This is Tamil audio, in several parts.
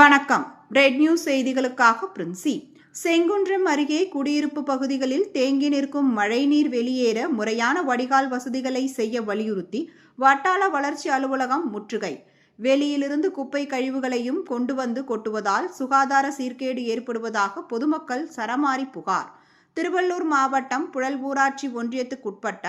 வணக்கம். ரெட் நியூஸ் செய்திகளுக்காக பிரின்சி. செங்குன்றம் அருகே குடியிருப்பு பகுதிகளில் தேங்கி நிற்கும் மழைநீர் வெளியேற முறையான வடிகால் வசதிகளை செய்ய வலியுறுத்தி வட்டார வளர்ச்சி அலுவலகம் முற்றுகை. வெளியிலிருந்து குப்பை கழிவுகளையும் கொண்டு வந்து கொட்டுவதால் சுகாதார சீர்கேடு ஏற்படுவதாக பொதுமக்கள் சரமாரி புகார். திருவள்ளூர் மாவட்டம் புழல் ஊராட்சி ஒன்றியத்துக்குட்பட்ட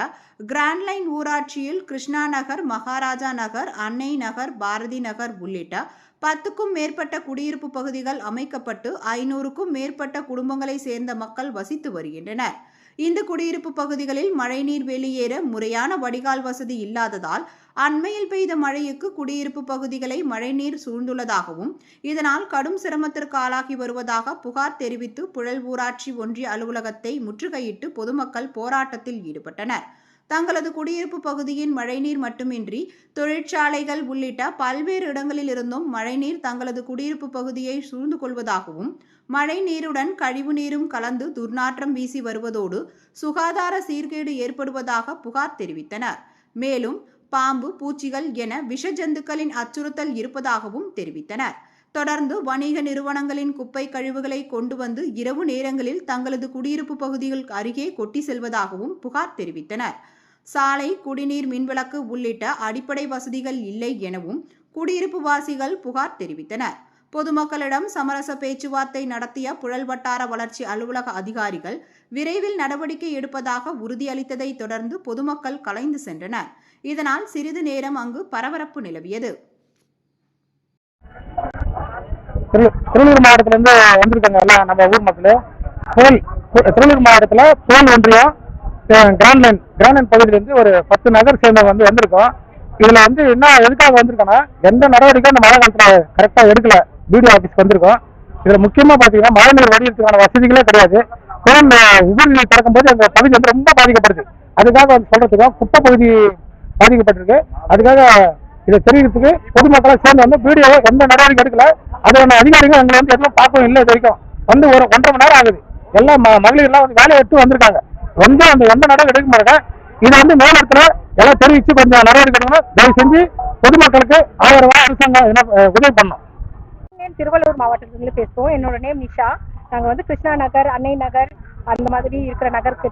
கிராண்ட்லைன் ஊராட்சியில் கிருஷ்ணா நகர் மகாராஜா நகர் அன்னை நகர் பாரதி நகர் உள்ளிட்ட பத்துக்கும் மேற்பட்ட குடியிருப்பு பகுதிகள் அமைக்கப்பட்டு ஐநூறுக்கும் மேற்பட்ட குடும்பங்களை சேர்ந்த மக்கள் வசித்து வருகின்றனர். இந்த குடியிருப்பு பகுதிகளில் மழைநீர் வெளியேற முறையான வடிகால் வசதி இல்லாததால் அண்மையில் பெய்த மழைக்கு குடியிருப்பு பகுதிகளை மழைநீர் சூழ்ந்துள்ளதாகவும் இதனால் கடும் சிரமத்திற்கு ஆளாகி வருவதாக புகார் தெரிவித்து புழல் ஊராட்சி ஒன்றிய அலுவலகத்தை முற்றுகையிட்டு பொதுமக்கள் போராட்டத்தில் ஈடுபட்டனர். தங்களது குடியிருப்பு பகுதியின் மழைநீர் மட்டுமின்றி தொழிற்சாலைகள் உள்ளிட்ட பல்வேறு இடங்களில் இருந்தும் மழைநீர் தங்களது குடியிருப்பு பகுதியை சூழ்ந்து கொள்வதாகவும் மழை நீருடன் கழிவு நீரும் கலந்து துர்நாற்றம் வீசி வருவதோடு சுகாதார சீர்கேடு ஏற்படுவதாக புகார் தெரிவித்தனர். மேலும் பாம்பு பூச்சிகள் என விஷ ஜந்துக்களின் அச்சுறுத்தல் இருப்பதாகவும் தெரிவித்தனர். தொடர்ந்து வணிக நிறுவனங்களின் குப்பை கழிவுகளை கொண்டு வந்து இரவு நேரங்களில் தங்களது குடியிருப்பு பகுதிகள் அருகே கொட்டி செல்வதாகவும் புகார் தெரிவித்தனர். சாலை குடிநீர் மின்விளக்கு உள்ளிட்ட அடிப்படை வசதிகள் இல்லை எனவும் குடியிருப்பு வாசிகள் புகார் தெரிவித்தனர். பொதுமக்களிடம் சமரச பேச்சுவார்த்தை நடத்திய புழல் வட்டார வளர்ச்சி அலுவலக அதிகாரிகள் விரைவில் நடவடிக்கை எடுப்பதாக உறுதியளித்ததை தொடர்ந்து பொதுமக்கள் கலைந்து சென்றனர். இதனால் சிறிது நேரம் அங்கு பரபரப்பு நிலவியது. திருநூர் திருவள்ளூர் மாவட்டத்துல இருந்து வந்திருக்காங்க எல்லாம் நம்ம ஊர் மக்கள். தோல் திருநூர் மாவட்டத்துல தோல் ஒன்றியம் கிராண்ட்லைன் கிராண்ட்லைன் பகுதியிலேருந்து பகுதியில இருந்து ஒரு பத்து நகர் சேர்ந்தவங்க வந்து வந்திருக்கோம். இதுல வந்து என்ன எதுக்காக வந்திருக்கோம்னா எந்த நடவடிக்கையும் இந்த மழை காலத்துல கரெக்டா எடுக்கல. பிடிஓ ஆபீஸ்க்கு வந்திருக்கோம். இதுல முக்கியமா பாத்தீங்கன்னா மழை நீர் வடிகிறதுக்கான வசதிகளே கிடையாது. குளம் உபரி நீர் திறக்கும்போது அந்த பகுதி வந்து ரொம்ப பாதிக்கப்படுது. அதுக்காக வந்து சொல்றதுக்கும் குப்பை பகுதி பாதிக்கப்பட்டிருக்கு. அதுக்காக இதை தெரிவிக்கிறதுக்கு பொதுமக்களை சேர்ந்து வந்து வீடியோ எந்த நடவடிக்கை எடுக்கல. அதோட அதிகாரிகள் எங்களை வந்து எதுவும் பார்க்கவும் இல்லை இது வரைக்கும். வந்து ஒரு ஒன்றரை மணி நேரம் ஆகுது. எல்லாம் ம- வந்து வேலையை எடுத்து வந்திருக்காங்க. வந்து அந்த எந்த நடவடிக்கை எடுக்க மாட்டாங்க. இதை வந்து மேலிடத்துல எல்லாம் தெரிவிச்சு கொஞ்சம் நடவடிக்கை எடுக்கணும். தயவு செஞ்சு பொதுமக்களுக்கு ஆயிரம் ரூபாய் அரசாங்கம் என்ன, உதவி பண்ணோம் திருவள்ளூர் மாவட்டத்திலிருந்து பேசுவோம். என்னோட நேம் நிஷா. நாங்கள் வந்து கிருஷ்ணா நகர் அன்னை நகர் அந்த மாதிரி இருக்கிற நகருக்கு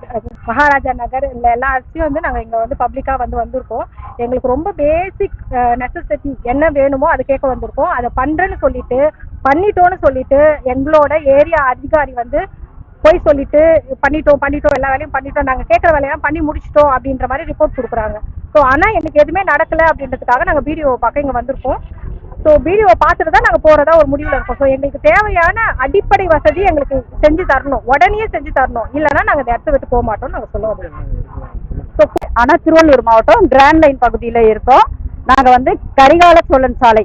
மகாராஜா நகர் இந்த எல்லா இடத்தையும் வந்து நாங்கள் இங்கே வந்து பப்ளிக்காக வந்து வந்திருக்கோம். எங்களுக்கு ரொம்ப பேசிக் நெசசிட்டி என்ன வேணுமோ அதை கேட்க வந்திருக்கோம். அதை பண்ணுறேன்னு சொல்லிட்டு பண்ணிட்டோன்னு சொல்லிட்டு எங்களோட ஏரியா அதிகாரி வந்து போய் சொல்லிட்டு பண்ணிட்டோம் பண்ணிட்டோம் எல்லா வேலையும் பண்ணிட்டோம். நாங்கள் கேட்குற வேலையெல்லாம் பண்ணி முடிச்சிட்டோம் அப்படின்ற மாதிரி ரிப்போர்ட் கொடுக்குறாங்க. ஸோ ஆனால் எனக்கு எதுவுமே நடக்கலை அப்படின்றதுக்காக நாங்கள் வீடியோ பார்க்க இங்கே வந்திருக்கோம். ஸோ வீடியோவை பார்த்துட்டு தான் நாங்கள் போகிறதா ஒரு முடிவில் இருக்கோம். ஸோ எங்களுக்கு தேவையான அடிப்படை வசதி எங்களுக்கு செஞ்சு தரணும். உடனே செஞ்சு தரணும். இல்லைன்னா நாங்கள் இந்த இடத்த விட்டு போக மாட்டோம்னு நாங்கள் சொல்ல முடியும் ஸோ ஆனால் திருவள்ளூர் மாவட்டம் கிராண்ட் லைன் பகுதியில் இருக்கோம். நாங்கள் வந்து கரிகால சோழன் சாலை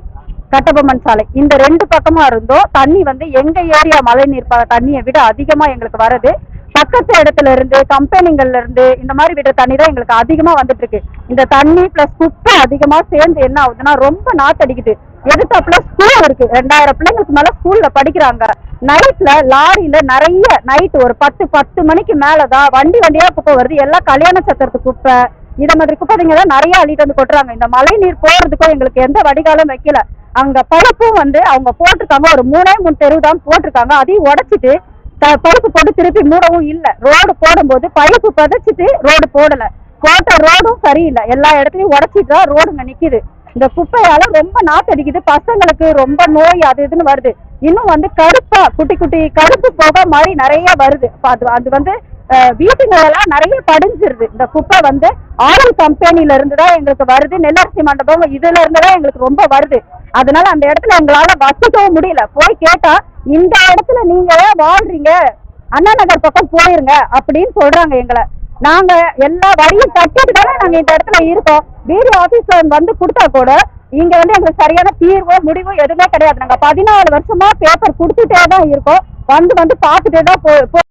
கட்டபொம்மன் சாலை. இந்த ரெண்டு பக்கமாக இருந்தோம். தண்ணி வந்து எங்கள் ஏரியா மழை நீர் தண்ணியை விட அதிகமாக எங்களுக்கு வருது பக்கத்து இடத்துல இருந்து கம்பெனிங்கள்ல இருந்து இந்த மாதிரி விடுற தண்ணி தான் எங்களுக்கு அதிகமா வந்துட்டு இருக்கு. இந்த தண்ணி பிளஸ் குப்பை அதிகமா சேர்ந்து என்ன ஆகுதுன்னா ரொம்ப நாத்தடிக்குது. எதிர்த்தாப்புல ஸ்கூல் இருக்கு. ரெண்டாயிரம் பிள்ளைங்களுக்கு மேல ஸ்கூல்ல படிக்கிறாங்க. நைட்ல லாரியில நிறைய நைட் ஒரு பத்து பத்து மணிக்கு மேலதான் வண்டி வண்டியா குப்பை வருது. எல்லாம் கல்யாண சத்திரத்து குப்பை. இத மாதிரி குப்பைங்க தான் நிறைய அள்ளிட்டு வந்து கொட்டுறாங்க. இந்த மழை நீர் போறதுக்கும் எங்களுக்கு எந்த வடிகாலும் வைக்கல. அங்க பழுப்பும் வந்து அவங்க போட்டிருக்காங்க. ஒரு மூணே மூணு தெரு தான் போட்டிருக்காங்க. அதையும் உடைச்சிட்டு பழுப்பு போட்டு திருப்பி மூடவும் இல்ல. ரோடு போடும்போது பழுப்பு பதைச்சிட்டு ரோடு போடல. போட்ட ரோடும் சரியில்லை. எல்லா இடத்துலயும் உடைச்சிட்டு தான் ரோடுங்க நிக்குது. இந்த குப்பையால ரொம்ப நாத்தடிக்குது பசங்களுக்கு ரொம்ப நோய் அது இதுன்னு வருது. இன்னும் வந்து கருப்பா குட்டி குட்டி கருப்பு போக மாதிரி நிறைய வருது. அது அது வந்து வீட்டுங்களெல்லாம் நிறைய படிஞ்சிருது. இந்த குப்பை வந்து ஆயில் கம்பெனில இருந்து தான் எங்களுக்கு வருது. நெல்லரசி மண்டபம் இதுல இருந்து தான் எங்களுக்கு ரொம்ப வருது. அதனால அந்த இடத்துல எங்களால வசிக்கவும் முடியல. போய் கேட்டா இந்த இடத்துல நீங்க வாழ்றீங்க. அண்ணா நகர் பக்கம் போயிருங்க அப்படின்னு சொல்றாங்க எங்களை. நாங்க எல்லா வரியும் கட்டிட்டு தானே நாங்க இந்த இடத்துல இருக்கோம். பிடி ஆபீஸ் வந்து கொடுத்தா கூட இங்க வந்து எங்களுக்கு சரியான தீர்வோ முடிவோ எதுவுமே கிடையாது. நாங்க பதினாலு வருஷமா பேப்பர் கொடுத்துட்டே தான் இருக்கோம். வந்து வந்து பார்த்துட்டே தான் போ-